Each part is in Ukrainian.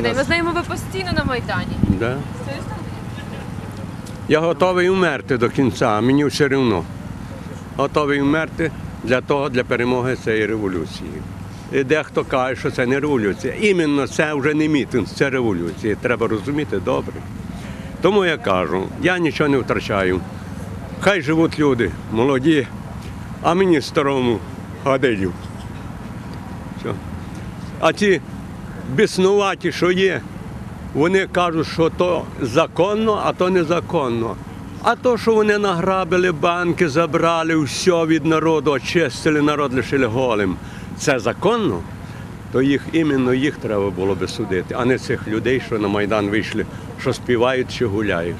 Добрий день. Ми знаємо, ви постійно на Майдані. Да. Я готовий вмерти до кінця, а мені все одно. Готовий вмерти для того, для перемоги цієї революції. І дехто каже, що це не революція. Іменно це вже не мітинг, це революція. Треба розуміти добре. Тому я кажу, я нічого не втрачаю. Хай живуть люди, молоді, а мені старому гадилів. А ті біснуваті, що є, вони кажуть, що то законно, а то незаконно. А то, що вони награбили банки, забрали все від народу, очистили народ, лишили голим. Це законно, то їх іменно їх треба було би судити, а не цих людей, що на Майдан вийшли, що співають чи гуляють.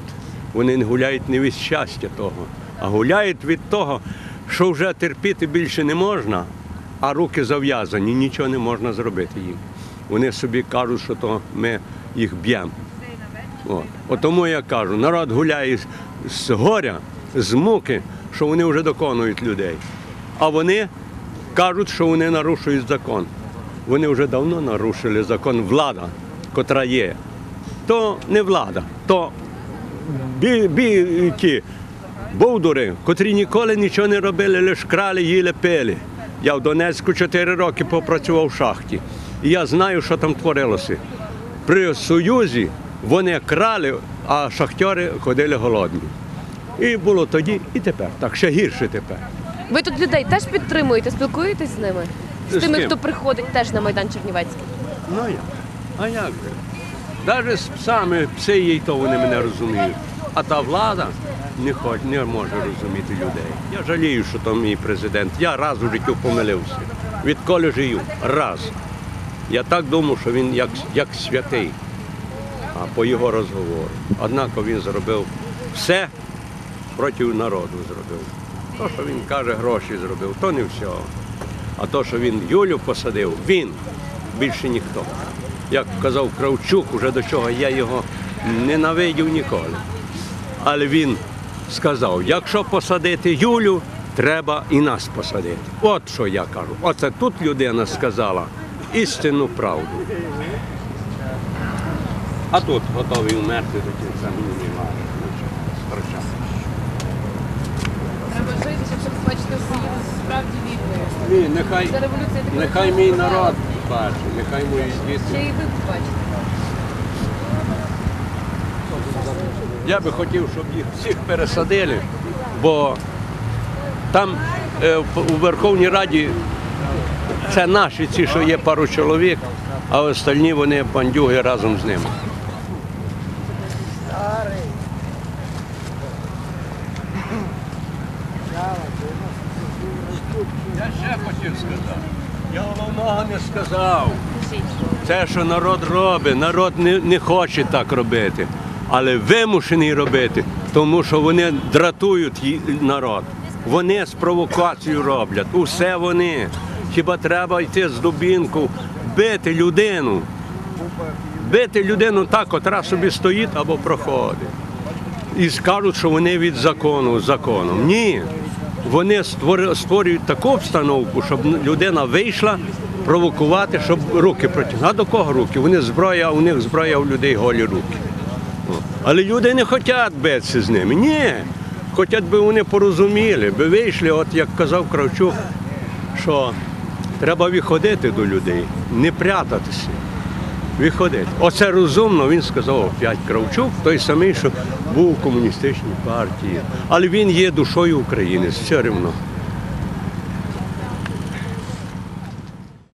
Вони не гуляють не від щастя того, а гуляють від того, що вже терпіти більше не можна, а руки зав'язані, нічого не можна зробити їм. Вони собі кажуть, що то ми їх б'ємо. От. Тому я кажу, народ гуляє з- горя, з муки, що вони вже доконують людей. А вони кажуть, що вони нарушують закон. Вони вже давно нарушили закон влада, котра є. То не влада, то бі, бі, бовдури, котрі ніколи нічого не робили, лише крали, їли, пили. Я в Донецьку 4 роки попрацював в шахті. І я знаю, що там творилося. При Союзі вони крали, а шахтери ходили голодні. І було тоді, і тепер. Так ще гірше тепер. Ви тут людей теж підтримуєте, спілкуєтесь з ними? З, З тими, ким? хто приходить теж на Майдан Чернівецький. Ну як? А як же? Навіть з псами, пси є, й то вони мене розуміють. А та влада не хоч, не може розуміти людей. Я жалію, що то мій президент. Я раз у життю помилився. Відколи живу? Раз. Я так думав, що він як, як святий, а по його розговору. Однак він зробив все проти народу зробив. То, що він каже, гроші зробив, то не все. А то, що він Юлю посадив, він більше ніхто. Як казав Кравчук, уже до чого я його ненавидів ніколи. Але він сказав: якщо посадити Юлю, треба і нас посадити. От що я кажу. Оце тут людина сказала істинну правду. А тут готовий вмерти до кінця немає. Треба жити, щоб бачити справді. Ні, нехай, нехай мій народ бачить, нехай мої діти. Ще і ви побачите. Я би хотів, щоб їх всіх пересадили, бо там е, у Верховній Раді це наші ці, що є пару чоловік, а остальні вони бандюги разом з ними. Я ще хотів сказати. Я головного не сказав. Це, що народ робить, народ не, не хоче так робити, але вимушений робити, тому що вони дратують народ. Вони з провокацією роблять. Усе вони. Хіба треба йти з дубінку, бити людину. Бити людину так, котра собі стоїть або проходить. І скажуть, що вони від закону законом. Ні. Вони створюють таку обстановку, щоб людина вийшла провокувати, щоб руки протягнули. А до кого руки? Вони зброя, у них зброя у людей голі руки. Але люди не хочуть битися з ними. Ні. Хочуть би вони порозуміли, би вийшли, от як казав Кравчук, що треба виходити до людей, не прятатися. Виходити. Оце розумно, він сказав опять Кравчук, той самий, що був у комуністичній партії. Але він є душою українець, все одно.